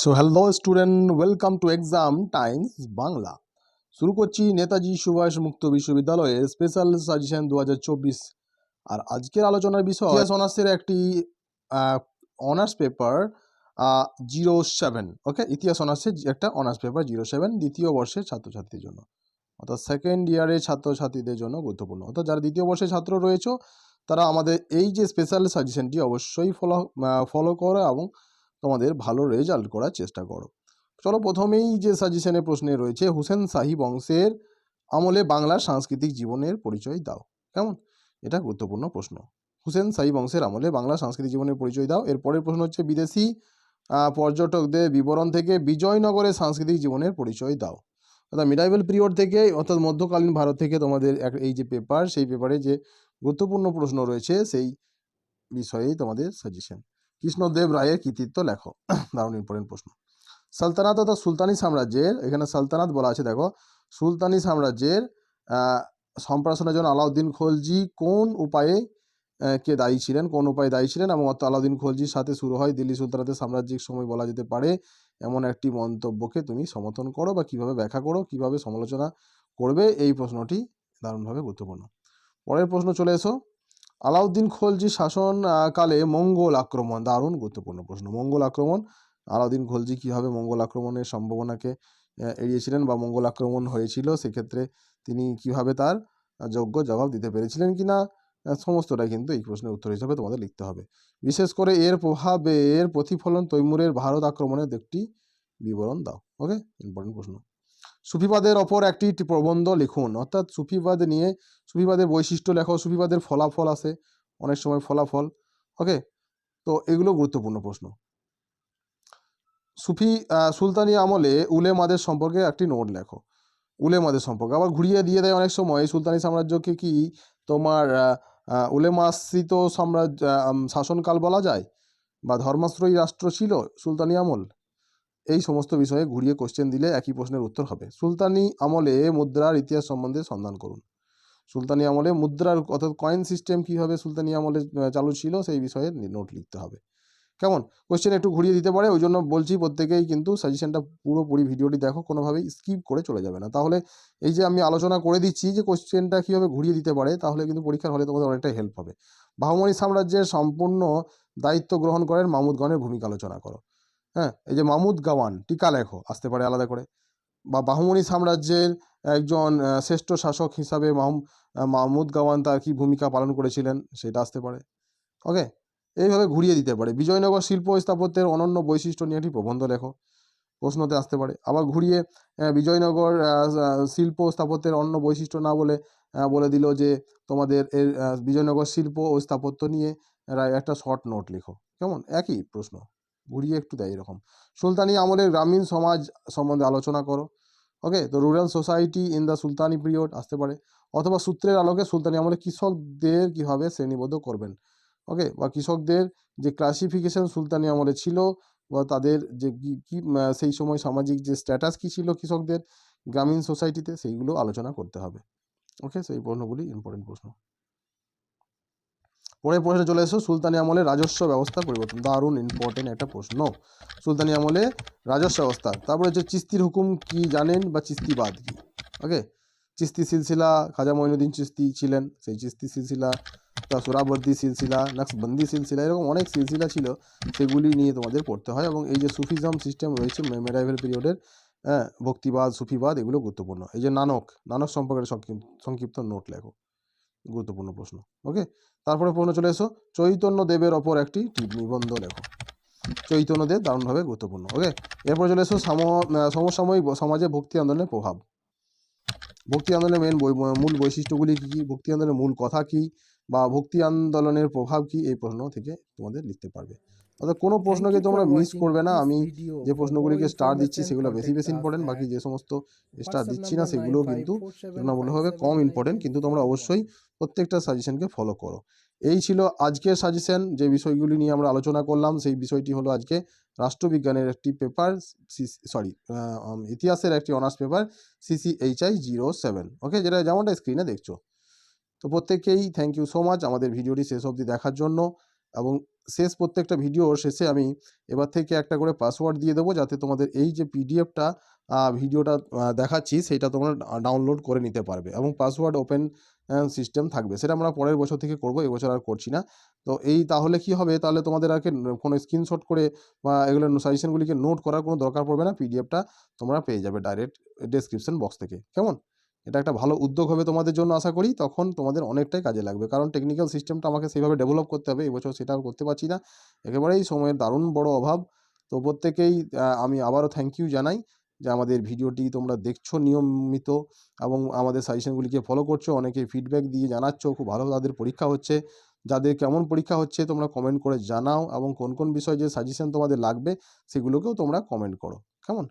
So hello student welcome to exam times Bangla শুরু করছি নেতাজি সুভাষ মুক্ত বিশ্ববিদ্যালয়ে স্পেশাল সাজেশন দু আর আজকের আলোচনার বিষয় ইতিহাস অনার্সের একটি honours paper zero seven okay ইতিহাস অনার্সের একটা অনার্স পেপার জিরো সেভেন দ্বিতীয় বর্ষের ছাত্রছাত্রীদের জন্য। অর্থাৎ সেকেন্ড ইয়ারের ছাত্রছাত্রীদের জন্য গুরুত্বপূর্ণ। অর্থাৎ যারা দ্বিতীয় বর্ষের ছাত্র রয়েছে, তারা আমাদের এই যে স্পেশাল সাজেশনটি অবশ্যই ফলো ফলো করো এবং তোমাদের ভালো রেজাল্ট করার চেষ্টা করো। চলো প্রথমেই যে সাজেশনের প্রশ্নে রয়েছে, হুসেন শাহী বংশের আমলে বাংলার সাংস্কৃতিক জীবনের পরিচয় দাও। কেমন? এটা গুরুত্বপূর্ণ প্রশ্ন। হুসেন শাহী বংশের আমলে বাংলার সাংস্কৃতিক জীবনের পরিচয় দাও। এরপরের প্রশ্ন হচ্ছে, বিদেশি পর্যটকদের বিবরণ থেকে বিজয়নগরের সাংস্কৃতিক জীবনের পরিচয় দাও। অর্থাৎ মিডাইভেল পিরিয়ড থেকে, অর্থাৎ মধ্যকালীন ভারত থেকে তোমাদের এক, এই যে পেপার সেই পেপারে যে গুরুত্বপূর্ণ প্রশ্ন রয়েছে, সেই বিষয়েই তোমাদের সাজেশন কৃষ্ণদেব রায়ের কৃতিত্ব লেখো। দারুণ ইম্পর্টেন্ট প্রশ্ন। সালতানাত অর্থাৎ সুলতানি সাম্রাজ্যের, এখানে সালতানাত বলা আছে, দেখো, সুলতানি সাম্রাজ্যের সম্প্রাসনের জন্য আলাউদ্দিন খলজি কোন উপায়ে কে দায়ী ছিলেন, কোন উপায়ে দায়ী ছিলেন এবং অর্থাৎ আলাউদ্দিন খলজির সাথে শুরু হয় দিল্লি সুলতানাতের সাম্রাজ্যিক সময় বলা যেতে পারে, এমন একটি মন্তব্যকে তুমি সমর্থন করো বা কীভাবে ব্যাখ্যা করো, কীভাবে সমালোচনা করবে, এই প্রশ্নটি দারুণভাবে গুরুত্বপূর্ণ। পরের প্রশ্ন চলে এসো। আলাউদ্দিন খলজি শাসন আহ, কালে মঙ্গল আক্রমণ দারুণ গুরুত্বপূর্ণ প্রশ্ন। মঙ্গল আক্রমণ আলাউদ্দিন খলজি কীভাবে মঙ্গল আক্রমণের সম্ভাবনাকে এড়িয়েছিলেন বা মঙ্গল আক্রমণ হয়েছিল সেক্ষেত্রে তিনি কীভাবে তার যোগ্য জবাব দিতে পেরেছিলেন কিনা আহ, সমস্তটাই কিন্তু এই প্রশ্নের উত্তর হিসাবে তোমাদের লিখতে হবে। বিশেষ করে এর প্রভাবে এর প্রতিফলন তৈমুরের ভারত আক্রমণের একটি বিবরণ দাও ওকে ইম্পর্টেন্ট প্রশ্ন। সুফিবাদের ওপর একটি প্রবন্ধ লিখুন। অর্থাৎ সুফিবাদ নিয়ে সুফিবাদের বৈশিষ্ট্য লেখো, সুফিবাদের ফলাফল আছে, অনেক সময় ফলাফল। ওকে তো এগুলো গুরুত্বপূর্ণ প্রশ্ন। সুফি সুলতানি আমলে উলেমাদের সম্পর্কে একটি নোট লেখো। উলেমাদের সম্পর্কে। আবার ঘুরিয়ে দিয়ে দেয় অনেক সময়, সুলতানি সাম্রাজ্যকে কি তোমার উলেমাশ্রিত সাম্রাজ্য শাসনকাল বলা যায়? বা ধর্মাশ্রয়ী রাষ্ট্র ছিল সুলতানি আমল? এই সমস্ত বিষয়ে ঘুরিয়ে কোশ্চেন দিলে একই প্রশ্নের উত্তর হবে। সুলতানি আমলে মুদ্রার ইতিহাস সম্বন্ধে সন্ধান করুন। সুলতানি আমলে মুদ্রার অর্থাৎ কয়েন সিস্টেম কীভাবে সুলতানি আমলে চালু ছিল সেই বিষয়ে নোট লিখতে হবে। কেমন? কোশ্চেন একটু ঘুরিয়ে দিতে পারে ওই জন্য বলছি প্রত্যেকেই কিন্তু সাজেশনটা পুরোপুরি ভিডিওটি দেখো, কোনোভাবেই স্কিপ করে চলে যাবে না। তাহলে এই যে আমি আলোচনা করে দিচ্ছি যে কোশ্চেনটা কীভাবে ঘুরিয়ে দিতে পারে, তাহলে কিন্তু পরীক্ষার হলে তোমাদের অনেকটাই হেল্প হবে। বাহুমণি সাম্রাজ্যের সম্পূর্ণ দায়িত্ব গ্রহণ করেন মামুদগণের ভূমিকা আলোচনা করো। হ্যাঁ এই যে মামুদ গাওয়ান, টিকা লেখো, আসতে পারে আলাদা করে। বা বাহুমণি সাম্রাজ্যের একজন শ্রেষ্ঠ শাসক হিসাবে মাহমুদ গাওয়ান তার কি ভূমিকা পালন করেছিলেন? সেটা আসতে পারে। ওকে? এইভাবে ঘুরিয়ে দিতে পারে। বিজয়নগর শিল্প স্থাপত্যের অনন্য বৈশিষ্ট্য নিয়ে একটি প্রবন্ধ লেখো। প্রশ্নতে আসতে পারে। আবার ঘুরিয়ে বিজয়নগর শিল্প স্থাপত্যের অন্য বৈশিষ্ট্য না বলে বলে দিল যে তোমাদের এর বিজয়নগর শিল্প ও স্থাপত্য নিয়ে একটা শর্ট নোট লেখো। কেমন? একই প্রশ্ন। ঘুরিয়ে একটু দেয় এরকম। সুলতানি আমলের গ্রামীণ সমাজ সম্বন্ধে আলোচনা করো। ওকে তো rural society in the Sultani period আসতে পারে। অথবা সূত্রের আলোকে সুলতানি আমলে কৃষকদের কীভাবে শ্রেণীবদ্ধ করবেন। ওকে বা কৃষকদের যে ক্লাসিফিকেশন সুলতানি আমলে ছিল বা তাদের যে কি সেই সময় সামাজিক যে স্ট্যাটাস কী ছিল কৃষকদের গ্রামীণ সোসাইটিতে সেইগুলো আলোচনা করতে হবে। ওকে সেই প্রশ্নগুলি ইম্পর্টেন্ট প্রশ্ন। পরের প্রশ্নে চলে এসো, সুলতানি আমলে রাজস্ব ব্যবস্থা পরিবর্তন। দারুণ ইম্পর্টেন্ট একটা প্রশ্ন। সুলতানি আমলে রাজস্ব ব্যবস্থা, তারপরে হচ্ছে চিস্তির হুকুম কি জানেন বা চিস্তিবাদ কি? ওকে চিস্তি সিলসিলা, খাজা মঈনুদ্দিন চিস্তি ছিলেন, সেই চিস্তি সিলসিলা তা সোরাবর্দি সিলসিলা, নাকসবন্দি সিলসিলা, এরকম অনেক সিলসিলা ছিল, সেগুলি নিয়ে তোমাদের পড়তে হয় এবং এই যে সুফিজম সিস্টেম রয়েছে মেরাইভেল পিরিয়ডের হ্যাঁ ভক্তিবাদ, সুফিবাদ, এগুলো গুরুত্বপূর্ণ। এই যে নানক নানক সম্পর্কে সংক্ষিপ্ত সংক্ষিপ্ত নোট লেখো। গুরুত্বপূর্ণ প্রশ্ন। ওকে তারপরে প্রশ্ন চলে এসো। চৈতন্য দেবের ওপর একটি নিবন্ধ লেখো। চৈতন্য দেব দারুণভাবে গুরুত্বপূর্ণ। ওকে এরপরে চলে এসো সম সমসাময়িক সমাজে ভক্তি আন্দোলনের প্রভাব। ভক্তি আন্দোলনের মেন মূল বৈশিষ্ট্যগুলি কী কী? ভক্তি আন্দোলনের মূল কথা কী? বা ভক্তি আন্দোলনের প্রভাব কী? এই প্রশ্ন থেকে তোমাদের লিখতে পারবে। অর্থাৎ কোনো প্রশ্নকে তোমরা মিস করবে না। আমি যে প্রশ্নগুলিকে স্টার দিচ্ছি সেগুলো বেশি বেশি ইম্পর্টেন্ট বাকি যে সমস্ত স্টার দিচ্ছি না সেগুলো কিন্তু তুলনামূলকভাবে কম ইম্পর্টেন্ট কিন্তু তোমরা অবশ্যই প্রত্যেকটা সাজেশনকে ফলো করো। এই ছিল আজকের সাজেশন যে বিষয়গুলি নিয়ে আমরা আলোচনা করলাম সেই বিষয়টি হলো আজকে রাষ্ট্রবিজ্ঞানের একটি পেপার সরি ইতিহাসের একটি honours paper CCHI zero seven okay যেটা যেমনটা স্ক্রিনে দেখছ। তো প্রত্যেককেই থ্যাংক ইউ সো মাচ আমাদের ভিডিওটি শেষ অবধি দেখার জন্য এবং শেষ প্রত্যেকটা ভিডিওর শেষে আমি এবার থেকে একটা করে পাসওয়ার্ড দিয়ে দেবো যাতে তোমাদের এই যে পিডিএফটা ভিডিওটা দেখাচ্ছি সেটা তোমরা ডাউনলোড করে নিতে পারবে এবং পাসওয়ার্ড ওপেন সিস্টেম থাকবে। সেটা আমরা পরের বছর থেকে করব এবছর আর করছি না। তো এই তাহলে কি হবে? তাহলে তোমাদের আর কোনো স্ক্রিনশট করে বা এগুলো সাজেশনগুলিকে নোট করার কোনো দরকার পড়বে না। পিডিএফটা তোমরা পেয়ে যাবে ডাইরেক্ট ডেসক্রিপশন বক্স থেকে। কেমন? এটা একটা ভালো উদ্যোগ হবে তোমাদের জন্য আশা করি, তখন তোমাদের অনেকটাই কাজে লাগবে। কারণ টেকনিক্যাল সিস্টেমটা আমাকে সেইভাবে ডেভেলপ করতে হবে এবছর সেটা করতে পারছি না। একেবারেই সময়ের দারুণ বড় অভাব। তো প্রত্যেকেই আমি আবারও থ্যাংক ইউ জানাই যে আমাদের ভিডিওটি তোমরা দেখছ নিয়মিত এবং আমাদের সাজেশনগুলিকে ফলো করছ অনেকে ফিডব্যাক দিয়ে জানাচ্ছ, খুব ভালো তাদের পরীক্ষা হচ্ছে। যাদের কেমন পরীক্ষা হচ্ছে তোমরা কমেন্ট করে জানাও এবং কোন কোন বিষয়ে যে সাজেশন তোমাদের লাগবে, সেগুলোকেও তোমরা কমেন্ট করো। কেমন?